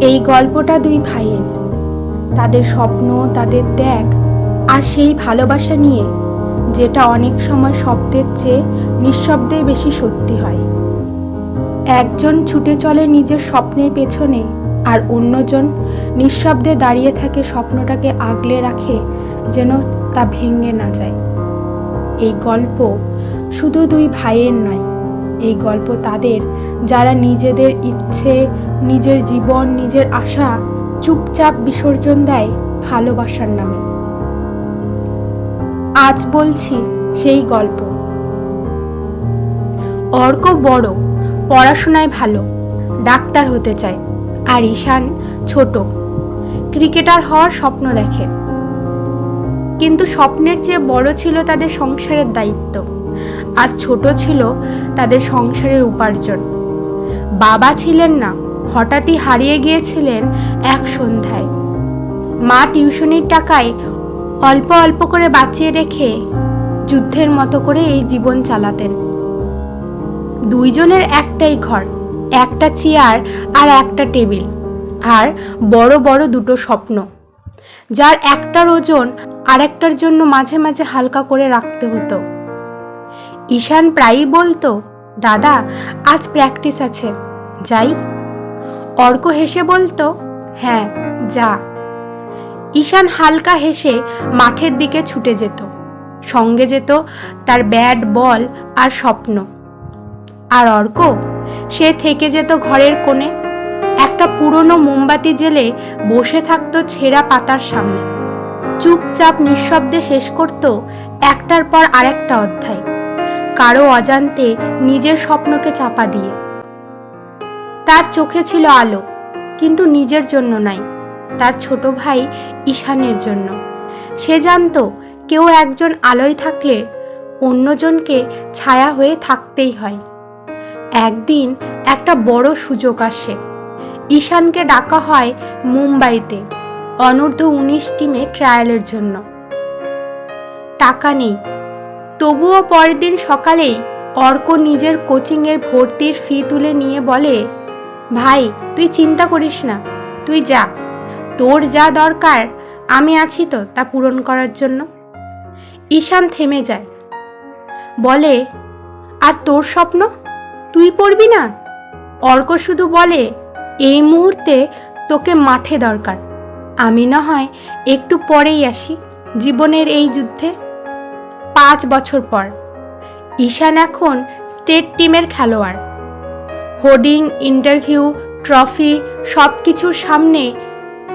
এই গল্পটা দুই ভাইয়ের। তাদের স্বপ্ন, তাদের ত্যাগ আর সেই ভালোবাসা নিয়ে যেটা অনেক সময় শব্দের চেয়ে নিঃশব্দেই বেশি সত্যি হয়। একজন ছুটে চলে নিজের স্বপ্নের পেছনে আর অন্যজন নিঃশব্দে দাঁড়িয়ে থাকে স্বপ্নটাকে আগলে রাখে যেন তা ভেঙে না যায়। এই গল্প শুধু দুই ভাইয়ের নয় এই গল্প তাদের, যারা নিজেদের ইচ্ছে, নিজের জীবন, নিজের আশা চুপচাপ বিসর্জন দেয় ভালোবাসার নামে। আজ বলছি সেই গল্প। অর্ক বড়, পড়াশোনায় ভালো, ডাক্তার হতে চায় আর ঈশান ছোট। ক্রিকেটার হওয়ার স্বপ্ন দেখে। কিন্তু স্বপ্নের চেয়ে বড় ছিল তাদের সংসারের দায়িত্ব। আর ছোট ছিল তাদের সংসারের উপার্জন। বাবা ছিলেন না, হঠাৎই হারিয়ে গিয়েছিলেন এক সন্ধ্যায়। মা টিউশনির টাকায় অল্প অল্প করে বাঁচিয়ে রেখে যুদ্ধের মতো করে এই জীবন চালাতেন। দুইজনের একটাই ঘর, একটা চেয়ার আর একটা টেবিল আর বড় বড় দুটো স্বপ্ন, যার একটার ওজন আর একটার জন্য মাঝে মাঝে হালকা করে রাখতে হতো। ঈশান প্রায়ই বলতো, দাদা, আজ প্র্যাকটিস আছে, যাই। অর্ক হেসে বলতো হ্যাঁ যা। ঈশান হালকা হেসে মাঠের দিকে ছুটে যেত। সঙ্গে যেত তার ব্যাট বল আর স্বপ্ন। আর অর্ক, সে থেকে যেত ঘরের কোণে। একটা পুরনো মোমবাতি জেলে বসে থাকতো ছেঁড়া পাতার সামনে। চুপচাপ নিঃশব্দে শেষ করত একটার পর আরেকটা অধ্যায়। কারও অজান্তে নিজের স্বপ্নকে চাপা দিয়ে। তার চোখে ছিল আলো, কিন্তু নিজের জন্য নাই। তার ছোট ভাই ঈশানের জন্য। সে জানতো কেউ একজন আলোয় থাকলে অন্যজনকে ছায়া হয়ে থাকতেই হয়। একদিন একটা বড় সুযোগ আসে। ঈশানকে ডাকা হয় মুম্বাইতে। অনূর্ধ্ব উনিশ টিমে ট্রায়ালের জন্য। টাকা নেই। তবুও পরের দিন সকালেই অর্ক নিজের কোচিংয়ের ভর্তির ফি তুলে নিয়ে বলে, ভাই, তুই চিন্তা করিস না, তুই যা। তোর যা দরকার, আমি আছি তো তা পূরণ করার জন্য ঈশান থেমে যায়। বলে, আর তোর স্বপ্ন? তুই পড়বি না অর্ক শুধু বলে, এই মুহূর্তে তোকে মাঠে দরকার। আমি না হয় একটু পরেই আসি জীবনের এই যুদ্ধে। পাঁচ বছর পর। ঈশান এখন স্টেট টিমের খেলোয়াড়। হোর্ডিং, ইন্টারভিউ, ট্রফি সব কিছুর সামনে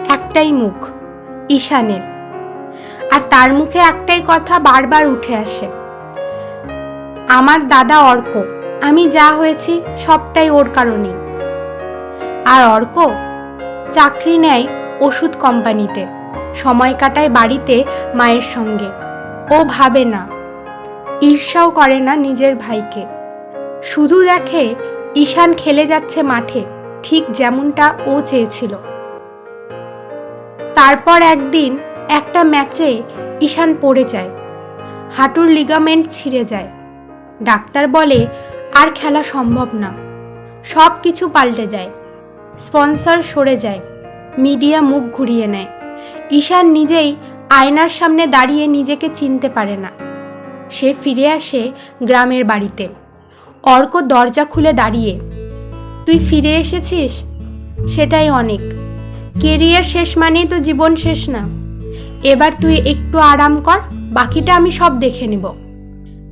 একটাই মুখ, ঈশানের। আর তার মুখে একটাই কথা বারবার উঠে আসে। আমার দাদা অর্ক, আমি যা হয়েছি সবটাই ওর কারণেই। আর অর্ক চাকরি নেয় ওষুধ কোম্পানিতে, সময় কাটায় বাড়িতে মায়ের সঙ্গে। ও ভাবে না ঈর্ষাও করে না নিজের ভাইকে। শুধু দেখে ঈশান খেলে যাচ্ছে মাঠে, ঠিক যেমনটা ও চেয়েছিল। তারপর একদিন একটা ম্যাচে ঈশান পড়ে যায়, হাঁটুর লিগামেন্ট ছিঁড়ে যায়। ডাক্তার বলে, আর খেলা সম্ভব না। সব কিছু পাল্টে যায়। স্পন্সর সরে যায়, মিডিয়া মুখ ঘুরিয়ে নেয়। ঈশান নিজেই আয়নার সামনে দাঁড়িয়ে নিজেকে চিনতে পারে না। সে ফিরে আসে গ্রামের বাড়িতে। অর্ক দরজা খুলে দাঁড়িয়ে, তুই ফিরে এসেছিস? সেটাই অনেক। কেরিয়ার শেষ মানেই তো জীবন শেষ না। এবার তুই একটু আরাম কর, বাকিটা আমি সব দেখে নেব।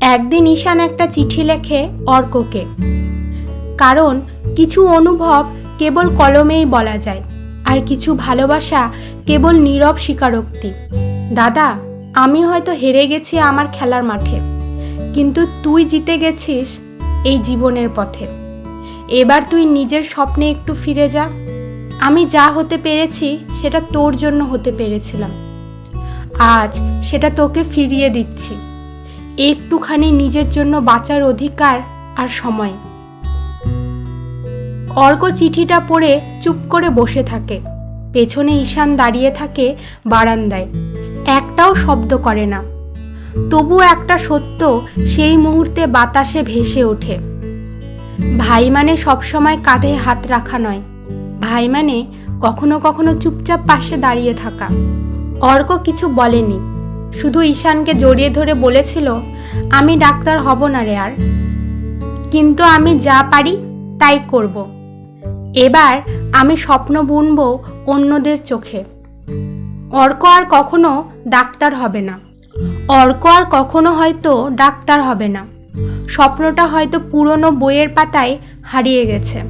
একদিন ঈশান একটা চিঠি লেখে অর্ককে। কারণ কিছু অনুভব কেবল কলমেই বলা যায়, আর কিছু ভালোবাসা কেবল নীরব স্বীকারোক্তি। দাদা আমি হয়তো হেরে গেছি আমার খেলার মাঠে, কিন্তু তুই জিতে গেছিস এই জীবনের পথে। এবার তুই নিজের স্বপ্নে একটু ফিরে যা। আমি যা হতে পেরেছি সেটা তোর জন্য হতে পেরেছিলাম। আজ সেটা তোকে ফিরিয়ে দিচ্ছি। একটুখানি নিজের জন্য বাঁচার অধিকার আর সময়। অর্ক চিঠিটা পড়ে চুপ করে বসে থাকে। পেছনে ঈশান দাঁড়িয়ে থাকে বারান্দায়। একটাও শব্দ করে না। তবু একটা সত্য, সেই মুহূর্তে বাতাসে ভেসে ওঠে। ভাই মানে সবসময় কাঁধে হাত রাখা নয়। ভাই মানে কখনো কখনো চুপচাপ পাশে দাঁড়িয়ে থাকা। অর্ক কিছু বলেনি। শুধু ঈশানকে জড়িয়ে ধরে বলেছিল, আমি ডাক্তার হব না রে আর। কিন্তু আমি যা পারি, তাই করব। এবার আমি স্বপ্ন বুনব অন্যদের চোখে। অর্ক আর কখনো ডাক্তার হবে না। অর্ক আর কখনো হয়তো ডাক্তার হবে না। স্বপ্নটা হয়তো পুরনো বইয়ের পাতায় হারিয়ে গেছে।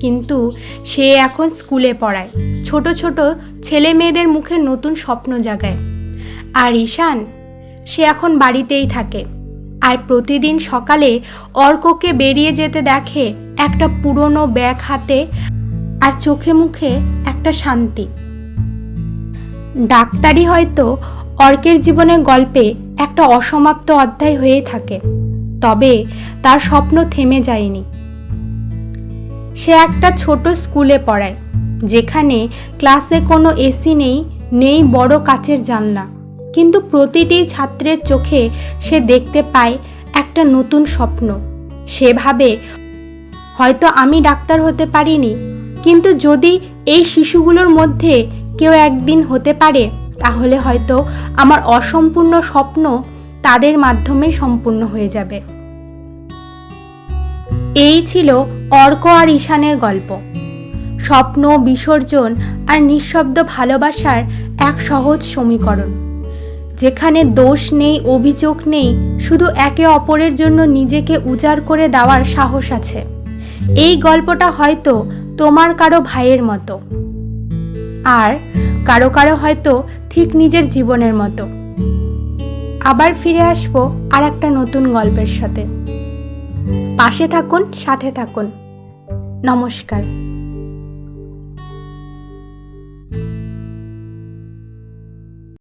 কিন্তু সে এখন স্কুলে পড়ায়। ছোট ছোট ছেলে মেয়েদের মুখে নতুন স্বপ্ন জাগায়। আর ঈশান, সে এখন বাড়িতেই থাকে। আর প্রতিদিন সকালে অর্ককে বেরিয়ে যেতে দেখে একটা পুরনো ব্যাগ হাতে আর চোখে মুখে একটা শান্তি। ডাক্তারি হয়তো অর্কের জীবনের গল্পে একটা অসমাপ্ত অধ্যায় হয়ে থাকে, তবে তার স্বপ্ন থেমে যায়নি। সে একটা ছোট স্কুলে পড়ায়, যেখানে ক্লাসে কোনো এসি নেই নেই বড় কাচের জানলা। কিন্তু প্রতিটি ছাত্রের চোখে সে দেখতে পায় একটা নতুন স্বপ্ন। সে ভাবে হয়তো আমি ডাক্তার হতে পারিনি, কিন্তু যদি এই শিশুগুলোর মধ্যে কেউ একদিন হতে পারে, তাহলে হয়তো আমার অসম্পূর্ণ স্বপ্ন তাদের মাধ্যমে সম্পূর্ণ হয়ে যাবে। এই ছিল অর্ক আর ঈশানের গল্প। স্বপ্ন, বিসর্জন আর নিঃশব্দ ভালোবাসার এক সহজ সমীকরণ। যেখানে দোষ নেই, অভিযোগ নেই, শুধু একে অপরের জন্য নিজেকে উজাড় করে দেওয়ার সাহস আছে। এই গল্পটা হয়তো তোমার কারও ভাইয়ের মতো। আর কারও কারও হয়তো ঠিক নিজের জীবনের মতো। আবার ফিরে আসব আর একটা নতুন গল্পের সাথে। পাশে থাকুন, সাথে থাকুন। নমস্কার।